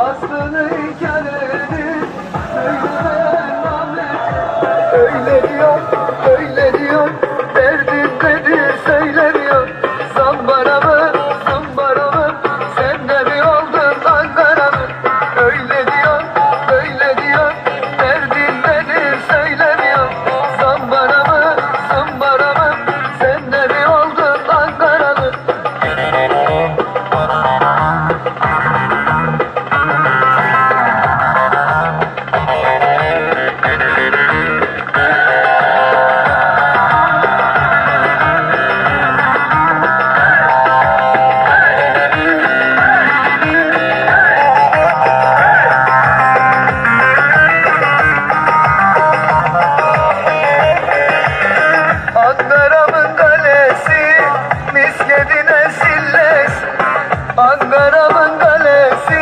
Aslını hikayeni söyleme lanet Öyle diyor, öyle diyor. Derdin dedi söyleniyor Zambara mı? மங்கரமங்கல சீ